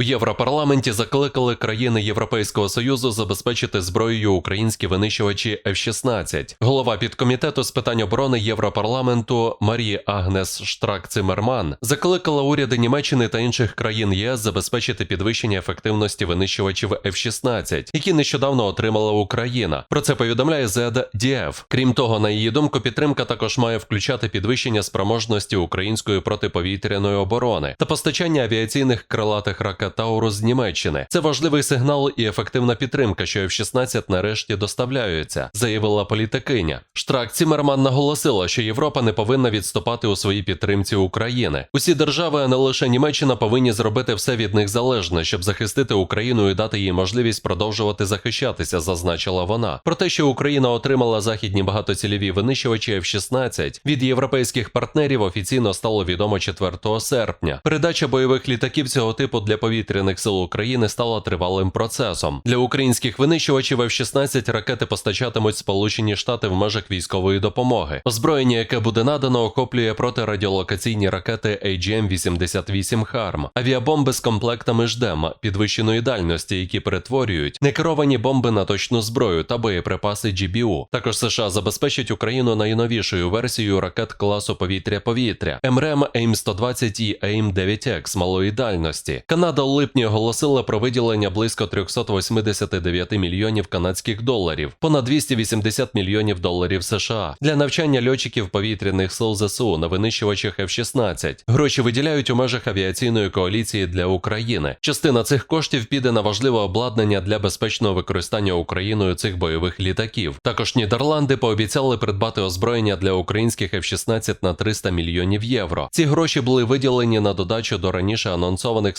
У Європарламенті закликали країни Європейського Союзу забезпечити зброєю українські винищувачі F-16. Голова підкомітету з питань оборони Європарламенту Марії Агнес Штрак Цимерман закликала уряди Німеччини та інших країн ЄС забезпечити підвищення ефективності винищувачів F-16, які нещодавно отримала Україна. Про це повідомляє ZDF. Крім того, на її думку, підтримка також має включати підвищення спроможності української протиповітряної оборони та постачання авіаційних крилатих ракет Таурус з Німеччини. Це важливий сигнал і ефективна підтримка, що F-16 нарешті доставляються, заявила політикиня. Штрак Цімерман наголосила, що Європа не повинна відступати у своїй підтримці України. Усі держави, а не лише Німеччина, повинні зробити все від них залежне, щоб захистити Україну і дати їй можливість продовжувати захищатися, зазначила вона. Про те, що Україна отримала західні багатоцільові винищувачі F-16 від європейських партнерів, офіційно стало відомо 4 серпня. Передача бойових літаків цього типу для повітряних сил України стала тривалим процесом. Для українських винищувачів F-16 ракети постачатимуть Сполучені Штати в межах військової допомоги. Озброєння, яке буде надано, охоплює протирадіолокаційні ракети AGM-88 HARM, авіабомби з комплектами ЖДЕМ підвищеної дальності, які перетворюють некеровані бомби на точну зброю та боєприпаси GBU. Також США забезпечать Україну найновішою версією ракет класу повітря-повітря МРЕМ AIM-120 і AIM-9X малої дальності. Канада у липні оголосила про виділення близько 389 мільйонів канадських доларів, понад 280 мільйонів доларів США для навчання льотчиків повітряних сил ЗСУ на винищувачах F-16. Гроші виділяють у межах авіаційної коаліції для України. Частина цих коштів піде на важливе обладнання для безпечного використання Україною цих бойових літаків. Також Нідерланди пообіцяли придбати озброєння для українських F-16 на 300 мільйонів євро. Ці гроші були виділені на додачу до раніше анонсованих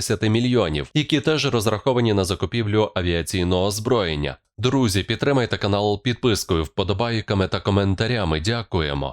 150 мільйонів, які теж розраховані на закупівлю авіаційного озброєння. Друзі, підтримайте канал підпискою, вподобайками та коментарями. Дякуємо.